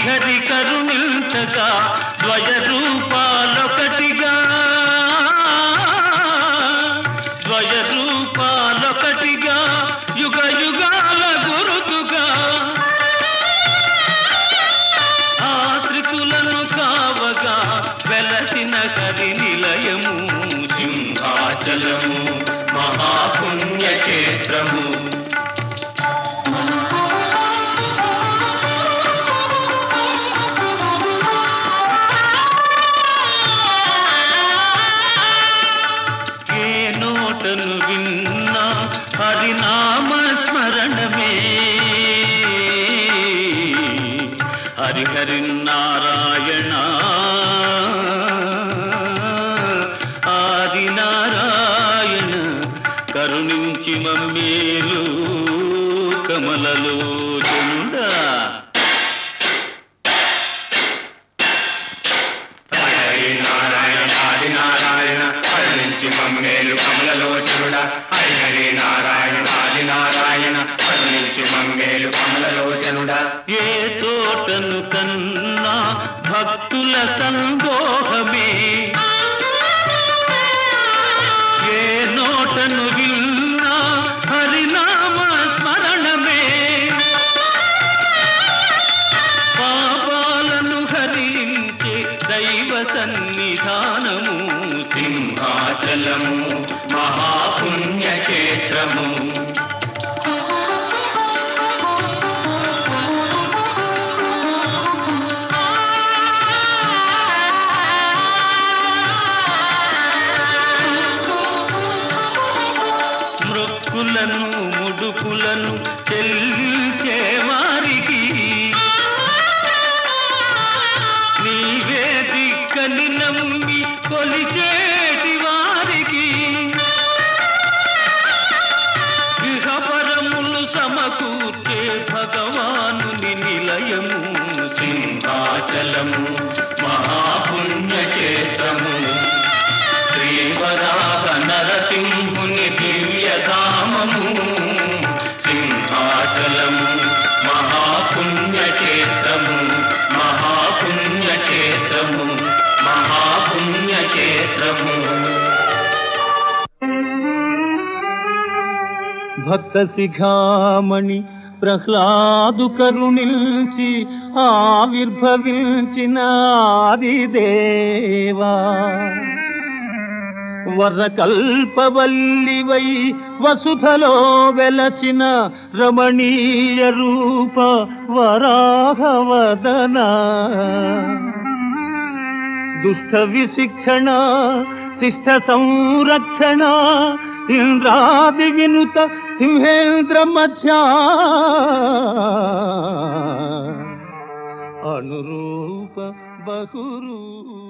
శ్రీహరి కరుణించగా ద్వయ రూపాలొకటిగా హరిహరి నారాయణ ఆది నారాయణ కరుణించి మమ్మేలు కమలలో జనుడా హరి నారాయణ ఆది నారాయణ కరుణించి మమ్మేలు కమలలోచనుడ హరి హరి నారాయణ ఆది నారాయణ కరుణించి మమ్మేలు కమలలోచనుడ ఏ తోటను భక్తుల సంగ ముడుకులను నీవే దిక్కని నమ్మి కొలిచి భక్త శిఖామణి ప్రహ్లాదు కరుణించి ఆవిర్భవించిన ఆదిదేవా. వరకల్పవల్లివై వసుధలో వెలసిన రమణీయ రూప వరాహవదన. దుష్ట విశిక్షణ శిష్ట సంరక్షణ ఇంద్రాది వినుత सिंहेन्द्र मच्छा अनुरूप बसरू